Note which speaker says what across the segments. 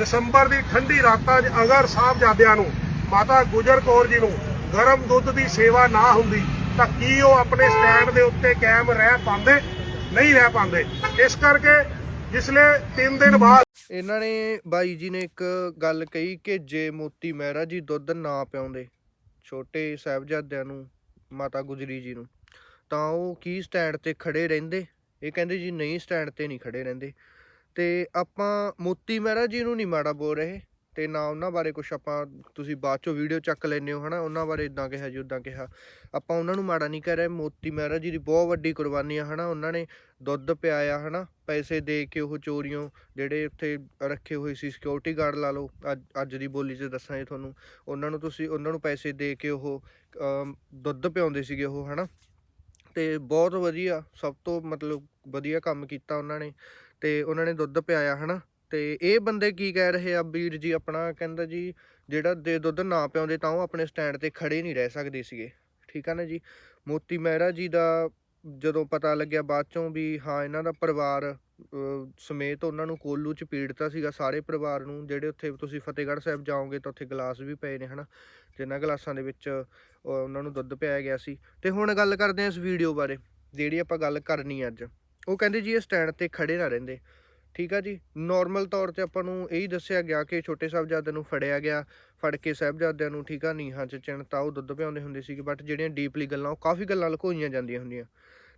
Speaker 1: ਦਸੰਬਰ ਦੀ ਠੰਡੀ ਰਾਤਾਂ 'ਚ ਅਗਰ ਸਾਹਿਬਜ਼ਾਦਿਆਂ ਨੂੰ, ਮਾਤਾ ਗੁਜਰ ਕੌਰ ਜੀ ਨੂੰ ਗਰਮ ਦੁੱਧ ਦੀ ਸੇਵਾ ਨਾ ਹੁੰਦੀ, ਤਾਂ ਕੀ ਉਹ ਆਪਣੇ ਸਟੈਂਡ ਦੇ ਉੱਤੇ ਕਾਇਮ ਰਹਿ ਪਾਉਂਦੇ? ਨਹੀਂ ਰਹਿ ਪਾਉਂਦੇ। ਇਸ ਕਰਕੇ ਜਿਸਲੇ 3 ਦਿਨ ਬਾਅਦ
Speaker 2: ਇਹਨਾਂ ਨੇ ਬਾਈ ਜੀ ਨੇ ਇੱਕ ਗੱਲ ਕਹੀ ਕਿ ਜੇ ਮੋਤੀ ਮਹਿਰਾ ਜੀ ਦੁੱਧ ਨਾ ਪਿਆਉਂਦੇ, ਛੋਟੇ ਸਾਹਿਬਜ਼ਾਦਿਆਂ ਨੂੰ, ਮਾਤਾ ਗੁਜਰੀ ਜੀ ਨੂੰ, ਤਾਂ ਉਹ ਕੀ ਸਟੈਂਡ ਤੇ ਖੜੇ ਰਹਿੰਦੇ? ਇਹ ਕਹਿੰਦੇ ਜੀ ਨਹੀਂ, ਸਟੈਂਡ ਤੇ ਨਹੀਂ ਖੜੇ ਰਹਿੰਦੇ। ਤੇ ਆਪਾਂ ਮੋਤੀ ਮਹਿਰਾ ਜੀ ਨੂੰ ਨਹੀਂ ਮਾੜਾ ਬੋਲ ਰਹੇ ਤੇ ਨਾ ਉਹਨਾਂ ਬਾਰੇ ਕੁਝ ਆਪਾਂ, ਤੁਸੀਂ ਬਾਅਦ ਚੋਂ ਵੀਡੀਓ ਚੱਕ ਲੈਂਦੇ ਹੋ, ਹਨਾ? ਉਹਨਾਂ ਬਾਰੇ ਇਦਾਂ ਕਿਹਾ ਜੀ ਉਦਾਂ ਕਿਹਾ। ਆਪਾਂ ਉਹਨਾਂ ਨੂੰ ਮਾੜਾ ਨਹੀਂ ਕਹਿ ਰਹੇ। ਮੋਤੀ ਮਹਿਰਾ ਜੀ ਦੀ ਬਹੁਤ ਵੱਡੀ ਕੁਰਬਾਨੀ ਆ, ਹਨਾ? ਉਹਨਾਂ ਨੇ ਦੁੱਧ ਪਿਆਇਆ, ਹਨਾ? ਪੈਸੇ ਦੇ ਕੇ ਉਹ ਚੋਰੀਆਂ ਜਿਹੜੇ ਉੱਥੇ ਰੱਖੇ ਹੋਏ ਸੀ ਸਿਕਿਉਰਿਟੀ ਗਾਰਡ ਲਾ ਲਓ, ਅੱਜ ਅੱਜ ਦੀ ਬੋਲੀ 'ਚ ਦੱਸਾਂ ਜੀ ਤੁਹਾਨੂੰ। ਉਹਨਾਂ ਨੂੰ ਤੁਸੀਂ, ਉਹਨਾਂ ਨੂੰ ਪੈਸੇ ਦੇ ਕੇ ਉਹ ਦੁੱਧ ਪਿਆਉਂਦੇ ਸੀਗੇ ਉਹ, ਹਨਾ? ਤੇ ਬਹੁਤ ਵਧੀਆ, ਸਭ ਤੋਂ ਮਤਲਬ ਵਧੀਆ ਕੰਮ ਕੀਤਾ ਉਹਨਾਂ ਨੇ। ਤੇ ਉਹਨਾਂ ਨੇ ਦੁੱਧ ਪਿਆਇਆ, ਹਨਾ? ਤੇ ਇਹ ਬੰਦੇ ਕੀ ਕਹਿ ਰਹੇ ਆ ਵੀਰ ਜੀ? ਆਪਣਾ ਕਹਿੰਦਾ ਜੀ, ਜਿਹੜਾ ਦੇ ਦੁੱਧ ਨਾ ਪਿਆਉਂਦੇ ਤਾਂ ਉਹ ਆਪਣੇ ਸਟੈਂਡ ਤੇ ਖੜੇ ਨਹੀਂ ਰਹਿ ਸਕਦੇ ਸੀਗੇ। ਠੀਕ ਆ ਨਾ ਜੀ? ਮੋਤੀ ਮਹਿਰਾ ਜੀ ਦਾ ਜਦੋਂ ਪਤਾ ਲੱਗਿਆ ਬਾਅਦ ਚੋਂ ਵੀ ਹਾਂ, ਇਹਨਾਂ ਦਾ ਪਰਿਵਾਰ ਸਮੇਤ ਉਹਨਾਂ ਨੂੰ ਕੋਲੂ ਚ ਪੀੜਤਾ ਸੀਗਾ, ਸਾਰੇ ਪਰਿਵਾਰ ਨੂੰ, ਜਿਹੜੇ ਉੱਥੇ ਤੁਸੀਂ ਫਤਿਹਗੜ੍ਹ ਸਾਹਿਬ ਜਾਓਗੇ ਤਾਂ ਉੱਥੇ ਗਲਾਸ ਵੀ ਪਏ ਨੇ, ਹਨਾ? ਜਿਨ੍ਹਾਂ ਗਲਾਸਾਂ ਦੇ ਵਿੱਚ ਉਹਨਾਂ ਨੂੰ ਦੁੱਧ ਪਿਆਇਆ ਗਿਆ ਸੀ। ਤੇ ਹੁਣ ਗੱਲ ਕਰਦੇ ਹਾਂ ਇਸ ਵੀਡੀਓ ਬਾਰੇ, ਜਿਹੜੀ ਆਪਾਂ ਗੱਲ ਕਰਨੀ ਅੱਜ। ਉਹ ਕਹਿੰਦੇ ਜੀ ਇਹ ਸਟੈਂਡ ਤੇ ਖੜੇ ਨਾ ਰਹਿੰਦੇ। ਠੀਕ ਆ ਜੀ? ਨਾਰਮਲ ਤੌਰ ਤੇ ਆਪਾਂ ਨੂੰ ਇਹੀ ਦੱਸਿਆ ਗਿਆ ਕਿ ਛੋਟੇ ਸਾਹਿਬਜ਼ਾਦਿਆਂ ਨੂੰ ਫੜਿਆ ਗਿਆ, ਫੜ ਕੇ ਸਾਹਿਬਜ਼ਾਦਿਆਂ ਨੂੰ, ਠੀਕ ਆ, ਨੀਹਾਂ 'ਚ ਚਿਣਤਾ ਉਹ ਦੁੱਧ ਪਿਆਉਂਦੇ ਹੁੰਦੇ ਸੀਗੇ ਬਟ ਜਿਹੜੀਆਂ ਡੀਪਲੀ ਗੱਲਾਂ, ਉਹ ਕਾਫੀ ਗੱਲਾਂ ਲੁਕੋਈਆਂ ਜਾਂਦੀਆਂ ਹੁੰਦੀਆਂ।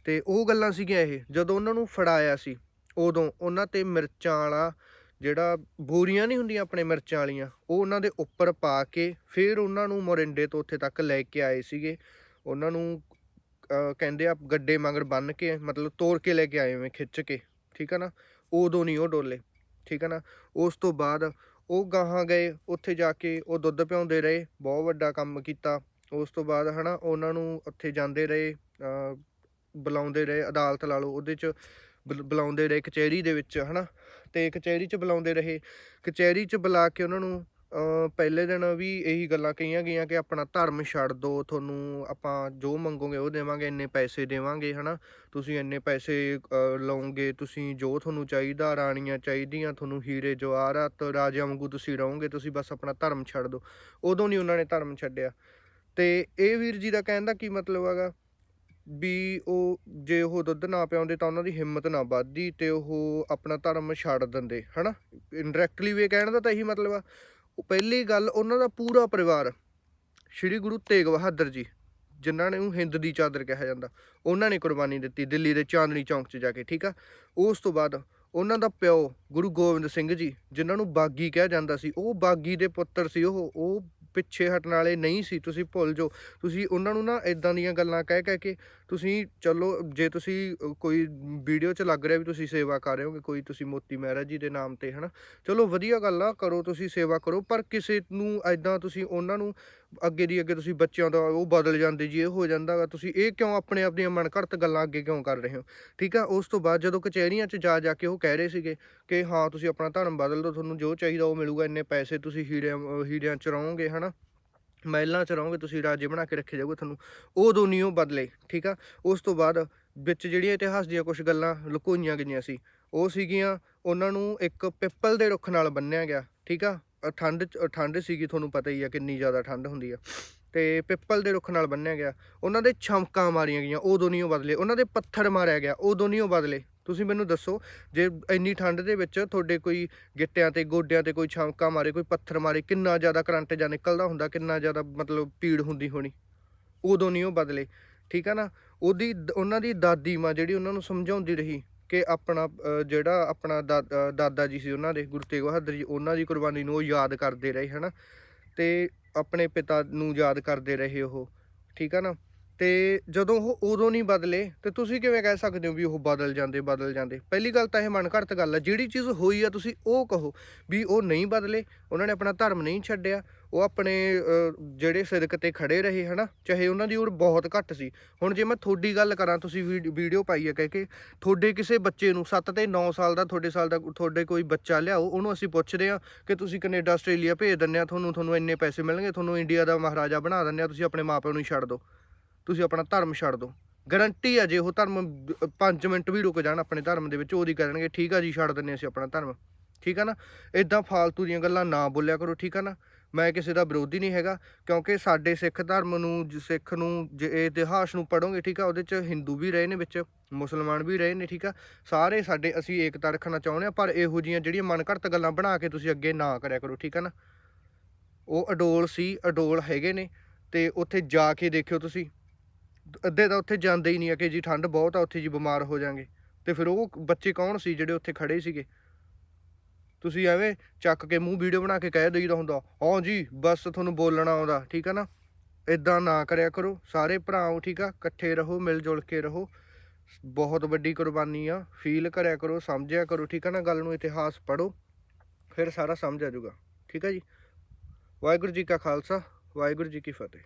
Speaker 2: ਤੇ ਉਹ ਗੱਲਾਂ ਸੀਗੀਆਂ ਇਹ, ਜਦੋਂ ਉਹਨਾਂ ਨੂੰ ਫੜਾਇਆ ਸੀ, ਉਦੋਂ ਉਹਨਾਂ ਤੇ ਮਿਰਚਾਂ ਵਾਲਾ ਜਿਹੜਾ ਬੋਰੀਆਂ ਨਹੀਂ ਹੁੰਦੀਆਂ ਆਪਣੇ ਮਿਰਚਾਂ ਵਾਲੀਆਂ, ਉਹ ਉਹਨਾਂ ਦੇ ਉੱਪਰ ਪਾ ਕੇ ਫਿਰ ਉਹਨਾਂ ਨੂੰ ਮੋਰਿੰਡੇ ਤੋਂ ਉੱਥੇ ਤੱਕ ਲੈ ਕੇ ਆਏ ਸੀਗੇ। ਉਹਨਾਂ ਨੂੰ ਕਹਿੰਦੇ ਆ ਗੱਡੇ ਮਗਰ ਬੰਨ ਕੇ, ਮਤਲਬ ਤੋੜ ਕੇ ਲੈ ਕੇ ਆਏ ਮੈਂ ਖਿੱਚ ਕੇ, ਠੀਕ ਆ ਨਾ? ਉਦੋਂ ਨਹੀਂ ਉਹ ਡੋਲੇ, ਠੀਕ ਆ ਨਾ? ਉਸ ਤੋਂ ਬਾਅਦ ਉਹ ਗਾਹਾਂ ਗਏ, ਉੱਥੇ ਜਾ ਕੇ ਉਹ ਦੁੱਧ ਪਿਆਉਂਦੇ ਰਹੇ, ਬਹੁਤ ਵੱਡਾ ਕੰਮ ਕੀਤਾ। ਉਸ ਤੋਂ ਬਾਅਦ ਹਨਾ, ਉਹਨਾਂ ਨੂੰ ਉੱਥੇ ਜਾਂਦੇ ਰਹੇ ਬੁਲਾਉਂਦੇ ਰਹੇ, ਅਦਾਲਤ ਲਾ ਲਓ, ਉਹਦੇ ਚ ਬੁਲ- ਬੁਲਾਉਂਦੇ ਰਹੇ ਕਚਹਿਰੀ ਦੇ ਵਿੱਚ, ਹਨਾ? ਤੇ ਕਚਹਿਰੀ ਚ ਬੁਲਾਉਂਦੇ ਰਹੇ। ਕਚਹਿਰੀ ਚ ਬੁਲਾ ਕੇ ਉਹਨਾਂ ਨੂੰ ਪਹਿਲੇ ਦਿਨ ਵੀ ਇਹੀ ਗੱਲਾਂ ਕਹੀਆਂ ਗਈਆਂ ਕਿ ਆਪਣਾ ਧਰਮ ਛੱਡ ਦਿਓ ਤੁਹਾਨੂੰ ਆਪਾਂ ਜੋ ਮੰਗੋਗੇ ਉਹ ਦੇਵਾਂਗੇ, ਇੰਨੇ ਪੈਸੇ ਦੇਵਾਂਗੇ, ਹਨਾ? ਤੁਸੀਂ ਇੰਨੇ ਪੈਸੇ ਲਓਗੇ, ਤੁਸੀਂ ਜੋ ਤੁਹਾਨੂੰ ਚਾਹੀਦਾ, ਰਾਣੀਆਂ ਚਾਹੀਦੀਆਂ, ਤੁਹਾਨੂੰ ਹੀਰੇ ਜਵਾਹਰਾਤ ਰਾਜਿਆਂ ਵਾਂਗੂ ਤੁਸੀਂ ਰਹੋਗੇ, ਤੁਸੀਂ ਬਸ ਆਪਣਾ ਧਰਮ ਛੱਡ ਦਿਓ ਉਦੋਂ ਨਹੀਂ ਉਹਨਾਂ ਨੇ ਧਰਮ ਛੱਡਿਆ। ਤੇ ਇਹ ਵੀਰ ਜੀ ਦਾ ਕਹਿਣ ਦਾ ਕੀ ਮਤਲਬ ਹੈਗਾ? ਵੀ ਉਹ ਜੇ ਉਹ ਦੁੱਧ ਨਾ ਪਿਆਉਂਦੇ ਤਾਂ ਉਹਨਾਂ ਦੀ ਹਿੰਮਤ ਨਾ ਵੱਧਦੀ ਤੇ ਉਹ ਆਪਣਾ ਧਰਮ ਛੱਡ ਦਿੰਦੇ, ਹਨਾ? ਇਨਡਾਇਰੈਕਟਲੀ ਵੀ ਇਹ ਕਹਿਣ ਦਾ ਤਾਂ ਇਹੀ ਮਤਲਬ ਆ। ਉਹ ਪਹਿਲੀ ਗੱਲ ਉਹਨਾਂ ਦਾ ਪੂਰਾ ਪਰਿਵਾਰ ਸ਼੍ਰੀ ਗੁਰੂ ਤੇਗ ਬਹਾਦਰ ਜੀ, ਜਿਨ੍ਹਾਂ ਨੇ ਉਹ ਹਿੰਦ ਦੀ ਚਾਦਰ ਕਿਹਾ ਜਾਂਦਾ, ਉਹਨਾਂ ਨੇ ਕੁਰਬਾਨੀ ਦਿੱਤੀ ਦਿੱਲੀ ਦੇ ਚਾਂਦਨੀ ਚੌਂਕ 'ਚ ਜਾ ਕੇ, ਠੀਕ ਆ? ਉਸ ਤੋਂ ਬਾਅਦ ਉਹਨਾਂ ਦਾ ਪਿਓ ਗੁਰੂ ਗੋਬਿੰਦ ਸਿੰਘ ਜੀ, ਜਿਨ੍ਹਾਂ ਨੂੰ ਬਾਗੀ ਕਿਹਾ ਜਾਂਦਾ ਸੀ, ਉਹ ਬਾਗੀ ਦੇ ਪੁੱਤਰ ਸੀ ਉਹ ਉਹ ਪਿੱਛੇ ਹਟਣ ਵਾਲੇ ਨਹੀਂ ਸੀ, ਤੁਸੀਂ ਭੁੱਲ ਜਾਓ। ਤੁਸੀਂ ਉਹਨਾਂ ਨੂੰ ਨਾ ਇਦਾਂ ਦੀਆਂ ਗੱਲਾਂ ਕਹਿ ਕਹਿ ਕੇ ਤੁਸੀਂ ਚਲੋ, ਜੇ ਤੁਸੀਂ ਕੋਈ ਵੀਡੀਓ 'ਚ ਲੱਗ ਰਿਹਾ ਵੀ ਤੁਸੀਂ ਸੇਵਾ ਕਰ ਰਹੇ ਹੋਗੇ ਕੋਈ ਤੁਸੀਂ ਮੋਤੀ ਮਹਿਰਾ ਜੀ ਦੇ ਨਾਮ ਤੇ, ਹਨਾ। ਚਲੋ ਵਧੀਆ ਗੱਲ ਆ, ਕਰੋ ਤੁਸੀਂ ਸੇਵਾ ਕਰੋ, ਪਰ ਕਿਸੇ ਨੂੰ ਐਦਾਂ ਤੁਸੀਂ ਉਹਨਾਂ ਨੂੰ ਅੱਗੇ ਦੀ ਅੱਗੇ ਤੁਸੀਂ ਬੱਚਿਆਂ ਦਾ ਉਹ ਬਦਲ ਜਾਂਦੇ ਜੀ, ਇਹ ਹੋ ਜਾਂਦਾ ਗਾ। ਤੁਸੀਂ ਇਹ ਕਿਉਂ ਆਪਣੇ ਆਪ ਆਪਣੀਆਂ ਮਨਘੜਤ ਗੱਲਾਂ ਅੱਗੇ ਕਿਉਂ ਕਰ ਰਹੇ ਹੋ? ਠੀਕ ਆ, ਉਸ ਤੋਂ ਬਾਅਦ ਜਦੋਂ ਕਚਹਿਰੀਆਂ 'ਚ ਜਾ ਜਾ ਕੇ ਉਹ ਕਹਿ ਰਹੇ ਸੀਗੇ ਕਿ ਹਾਂ, ਤੁਸੀਂ ਆਪਣਾ ਧਰਮ ਬਦਲ ਦਿਓ, ਤੁਹਾਨੂੰ ਜੋ ਚਾਹੀਦਾ ਉਹ ਮਿਲੂਗਾ, ਇੰਨੇ ਪੈਸੇ ਤੁਸੀਂ ਹੀਰਿਆਂ ਹੀਰਿਆਂ 'ਚ ਰਹੋਗੇ, ਹਨਾ? ਮਹਿਲਾਂ 'ਚ ਰਹੋਗੇ, ਤੁਸੀਂ ਰਾਜੇ ਬਣਾ ਕੇ ਰੱਖੇ ਜਾਓਗੇ ਤੁਹਾਨੂੰ। ਉਦੋਂ ਨਹੀਂ ਉਹ ਬਦਲੇ, ਠੀਕ ਆ? ਉਸ ਤੋਂ ਬਾਅਦ ਵਿੱਚ ਜਿਹੜੀਆਂ ਇਤਿਹਾਸ ਦੀਆਂ ਕੁਝ ਗੱਲਾਂ ਲੁਕੋਈਆਂ ਗਈਆਂ ਸੀ, ਉਹ ਸੀਗੀਆਂ ਉਹਨਾਂ ਨੂੰ ਇੱਕ ਪਿੱਪਲ ਦੇ ਰੁੱਖ ਨਾਲ ਬੰਨਿਆ ਗਿਆ, ਠੀਕ ਆ? ਠੰਡ 'ਚ- ਠੰਡ ਸੀਗੀ, ਤੁਹਾਨੂੰ ਪਤਾ ਹੀ ਆ ਕਿੰਨੀ ਜ਼ਿਆਦਾ ਠੰਡ ਹੁੰਦੀ ਆ। ਤੇ ਪਿੱਪਲ ਦੇ ਰੁੱਖ ਨਾਲ ਬੰਨਿਆ ਗਿਆ। ਉਹਨਾਂ ਦੇ ਛਮਕਾਂ ਮਾਰੀਆਂ ਗਈਆਂ ਉਦੋਂ ਨਹੀਂ ਉਹ ਬਦਲੇ। ਉਹਨਾਂ ਦੇ ਪੱਥਰ ਮਾਰਿਆ ਗਿਆ ਉਦੋਂ ਨਹੀਂ ਉਹ ਬਦਲੇ। ਤੁਸੀਂ ਮੈਨੂੰ ਦੱਸੋ, ਜੇ ਇੰਨੀ ਠੰਡ ਦੇ ਵਿੱਚ ਤੁਹਾਡੇ ਕੋਈ ਗਿੱਟਿਆਂ ਤੇ, ਗੋਡਿਆਂ ਤੇ ਕੋਈ ਛਮਕਾ ਮਾਰੇ, ਕੋਈ ਪੱਥਰ ਮਾਰੇ, ਕਿੰਨਾ ਜ਼ਿਆਦਾ ਕਰੰਟ ਜਾਂ ਨਿਕਲਦਾ ਹੁੰਦਾ, ਕਿੰਨਾ ਜ਼ਿਆਦਾ ਮਤਲਬ ਪੀੜ ਹੁੰਦੀ ਹੋਣੀ? ਉਦੋਂ ਨਹੀਂ ਉਹ ਬਦਲੇ। ਠੀਕ ਆ ਨਾ? ਉਹਦੀ, ਉਹਨਾਂ ਦੀ ਦਾਦੀ ਮਾਂ ਜਿਹੜੀ ਉਹਨਾਂ ਨੂੰ ਸਮਝਾਉਂਦੀ ਰਹੀ ਕਿ ਆਪਣਾ ਜਿਹੜਾ ਆਪਣਾ ਦਾ- ਦਾਦਾ ਜੀ ਸੀ ਉਹਨਾਂ ਦੇ, ਗੁਰੂ ਤੇਗ ਬਹਾਦਰ ਜੀ, ਉਹਨਾਂ ਦੀ ਕੁਰਬਾਨੀ ਨੂੰ ਉਹ ਯਾਦ ਕਰਦੇ ਰਹੇ, ਹਨਾ? ਤੇ ਆਪਣੇ ਪਿਤਾ ਨੂੰ ਯਾਦ ਕਰਦੇ ਰਹੇ ਉਹ, ਠੀਕ ਆ ਨਾ? ਤੇ ਜਦੋਂ ਉਹ ਉਦੋਂ ਨਹੀਂ ਬਦਲੇ, ਤੇ ਤੁਸੀਂ ਕਿਵੇਂ ਕਹਿ ਸਕਦੇ ਹੋ ਵੀ ਉਹ ਬਦਲ ਜਾਂਦੇ ਬਦਲ ਜਾਂਦੇ? ਪਹਿਲੀ ਗੱਲ ਤਾਂ ਇਹ ਮਨ ਘੜਤ ਗੱਲ ਆ, ਜਿਹੜੀ ਚੀਜ਼ ਹੋਈ ਆ ਤੁਸੀਂ ਉਹ ਕਹੋ ਵੀ ਉਹ ਨਹੀਂ ਬਦਲੇ, ਉਹਨਾਂ ਨੇ ਆਪਣਾ ਧਰਮ ਨਹੀਂ ਛੱਡਿਆ, ਉਹ ਆਪਣੇ ਜਿਹੜੇ ਸਿਦਕ ਤੇ ਖੜੇ ਰਹੇ, ਹਨਾ? ਚਾਹੇ ਉਹਨਾਂ ਦੀ ਉਮਰ ਬਹੁਤ ਘੱਟ ਸੀ। ਹੁਣ ਜੇ ਮੈਂ ਤੁਹਾਡੀ ਗੱਲ ਕਰਾਂ, ਤੁਸੀਂ ਵੀਡੀਓ ਪਾਈ ਹੈ ਕਹਿ ਕੇ, ਤੁਹਾਡੇ ਕਿਸੇ ਬੱਚੇ ਨੂੰ 7 ਤੇ 9 ਸਾਲ ਦਾ, ਤੁਹਾਡੇ ਸਾਲ ਦਾ, ਤੁਹਾਡੇ ਕੋਈ ਬੱਚਾ ਲਿਆਓ, ਉਹਨੂੰ ਅਸੀਂ ਪੁੱਛਦੇ ਆ ਕਿ ਤੁਸੀਂ ਕੈਨੇਡਾ, ਆਸਟ੍ਰੇਲੀਆ ਭੇਜ ਦਿੰਦੇ ਆ ਤੁਹਾਨੂੰ ਤੁਹਾਨੂੰ ਇੰਨੇ ਪੈਸੇ ਮਿਲਣਗੇ, ਤੁਹਾਨੂੰ ਇੰਡੀਆ ਦਾ ਮਹਾਰਾਜਾ ਬਣਾ ਦਿੰਦੇ ਆ ਤੁਸੀਂ ਆਪਣੇ ਮਾਪਿਆਂ ਨੂੰ ਛੱਡ ਦਿਓ। ਤੁਸੀਂ ਆਪਣਾ ਧਰਮ ਛੱਡ ਦਿਓ। ਗਰੰਟੀ ਆ ਜੇ ਉਹ ਧਰਮ 5 ਮਿੰਟ ਵੀ ਰੁਕ ਜਾਣ ਆਪਣੇ ਧਰਮ ਦੇ ਵਿੱਚ ਉਹਦੀ ਕਰਨਗੇ ਠੀਕ ਆ ਜੀ, ਛੱਡ ਦਿੰਨੇ ਅਸੀਂ ਆਪਣਾ ਧਰਮ। ਠੀਕ ਆ ਨਾ? ਇਦਾਂ ਫਾਲਤੂ ਦੀਆਂ ਗੱਲਾਂ ਨਾ ਬੋਲਿਆ ਕਰੋ, ਠੀਕ ਆ ਨਾ? ਮੈਂ ਕਿਸੇ ਦਾ ਵਿਰੋਧੀ ਨਹੀਂ ਹੈਗਾ, ਕਿਉਂਕਿ ਸਾਡੇ ਸਿੱਖ ਧਰਮ ਨੂੰ, ਜ- ਸਿੱਖ ਨੂੰ, ਜੇ ਇਹ ਇਤਿਹਾਸ ਨੂੰ ਪੜੋਗੇ ਠੀਕ ਆ, ਉਹਦੇ ਚ ਹਿੰਦੂ ਵੀ ਰਹੇ ਨੇ ਵਿੱਚ ਮੁਸਲਮਾਨ ਵੀ ਰਹੇ ਨੇ, ਠੀਕ ਆ? ਸਾਰੇ ਸਾਡੇ, ਅਸੀਂ ਏਕਤਾ ਰੱਖਣਾ ਚਾਹੁੰਦੇ ਆ ਪਰ ਇਹੋ ਜੀਆਂ ਜਿਹੜੀਆਂ ਮਨਘੜਤ ਗੱਲਾਂ ਬਣਾ ਕੇ ਤੁਸੀਂ ਅੱਗੇ ਨਾ ਕਰਿਆ ਕਰੋ, ਠੀਕ ਆ ਨਾ? ਉਹ ਅਡੋਲ ਸੀ, ਅਡੋਲ ਹੈਗੇ ਨੇ, ਤੇ ਉੱਥੇ ਜਾ ਕੇ ਦੇਖਿਓ ਤੁਸੀਂ। ਅੱਧੇ ਤਾਂ ਉੱਥੇ ਜਾਂਦੇ ਹੀ ਨਹੀਂ ਆ ਕਿ ਜੀ ਠੰਡ ਬਹੁਤ ਆ, ਉੱਥੇ ਜੀ ਬਿਮਾਰ ਹੋ ਜਾਾਂਗੇ। ਤੇ ਫਿਰ ਉਹ ਬੱਚੇ ਕੌਣ ਸੀ ਜਿਹੜੇ ਉੱਥੇ ਖੜੇ ਸੀਗੇ? ਤੁਸੀਂ ਐਵੇਂ ਚੱਕ ਕੇ ਮੂੰਹ ਵੀਡੀਓ ਬਣਾ ਕੇ ਕਹਿ ਦਈਦਾ ਹੁੰਦਾ, ਹਾਂ ਜੀ, ਬਸ ਤੁਹਾਨੂੰ ਬੋਲਣਾ ਆਉਂਦਾ, ਠੀਕ ਆ ਨਾ? ਇਦਾਂ ਨਾ ਕਰਿਆ ਕਰੋ, ਸਾਰੇ ਭਰਾਓ ਠੀਕ ਆ, ਇਕੱਠੇ ਰਹੋ, ਮਿਲ ਜੁਲ ਕੇ ਰਹੋ। ਬਹੁਤ ਵੱਡੀ ਕੁਰਬਾਨੀ ਆ ਫੀਲ ਕਰਿਆ ਕਰੋ, ਸਮਝਿਆ ਕਰੋ, ਠੀਕ ਆ ਨਾ? ਗੱਲ ਨੂੰ ਇਤਿਹਾਸ ਪੜੋ ਫਿਰ ਸਾਰਾ ਸਮਝ ਆ ਜਾਊਗਾ, ਠੀਕ ਆ ਜੀ? ਵਾਹਿਗੁਰੂ ਜੀ ਕਾ ਖਾਲਸਾ, ਵਾਹਿਗੁਰੂ ਜੀ ਕੀ ਫਤਿਹ।